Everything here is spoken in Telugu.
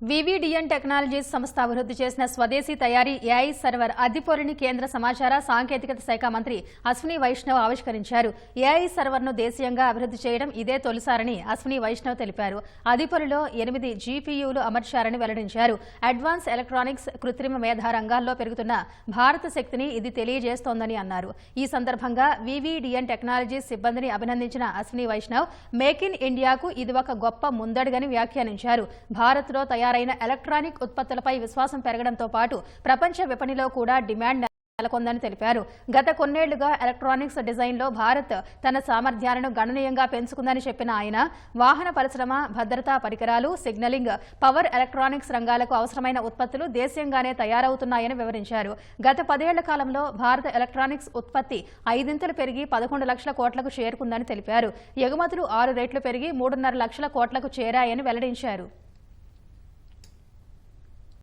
వివిడిఎన్ టెక్నాలజీస్ సంస్థ అభివృద్ధి చేసిన స్వదేశీ తయారీ ఏఐ సర్వర్ అద్దిపొరిని కేంద్ర సమాచార సాంకేతికత శాఖ మంత్రి అశ్విని వైష్ణవ్ ఆవిష్కరించారు. ఏఐ సర్వర్ను దేశీయంగా అభివృద్ధి చేయడం ఇదే తొలిసారని అశ్విని వైష్ణవ్ తెలిపారు. అదిపొరిలో ఎనిమిది జీపీయూలు అమర్చారని వెల్లడించారు. అడ్వాన్స్ ఎలక్ట్రానిక్స్ కృత్రిమ మేధా రంగాల్లో పెరుగుతున్న భారత శక్తిని ఇది తెలియజేస్తోందని అన్నారు. ఈ సందర్భంగా వివిడిఎన్ టెక్నాలజీస్ సిబ్బందిని అభినందించిన అశ్విని వైష్ణవ్ మేక్ ఇన్ ఇండియాకు ఇది ఒక గొప్ప ముందడుగని వ్యాఖ్యానించారు. భారత్లో తయారైన ఎలక్ట్రానిక్ ఉత్పత్తులపై విశ్వాసం పెరగడంతో పాటు ప్రపంచ విపణిలో కూడా డిమాండ్ నెలకొందని తెలిపారు. గత కొన్నేళ్ళుగా ఎలక్ట్రానిక్స్ డిజైన్లో భారత్ తన సామర్థ్యాలను గణనీయంగా పెంచుకుందని చెప్పిన ఆయన వాహన పరిశ్రమ భద్రతా పరికరాలు సిగ్నలింగ్ పవర్ ఎలక్ట్రానిక్స్ రంగాలకు అవసరమైన ఉత్పత్తులు దేశీయంగానే తయారవుతున్నాయని వివరించారు. గత పదేళ్ళ కాలంలో భారత ఎలక్ట్రానిక్స్ ఉత్పత్తి ఐదింతలు పెరిగి పదకొండు లక్షల కోట్లకు చేరుకుందని తెలిపారు. ఎగుమతులు ఆరు రెట్లు పెరిగి మూడున్నర లక్షల కోట్లకు చేరాయని వెల్లడించారు.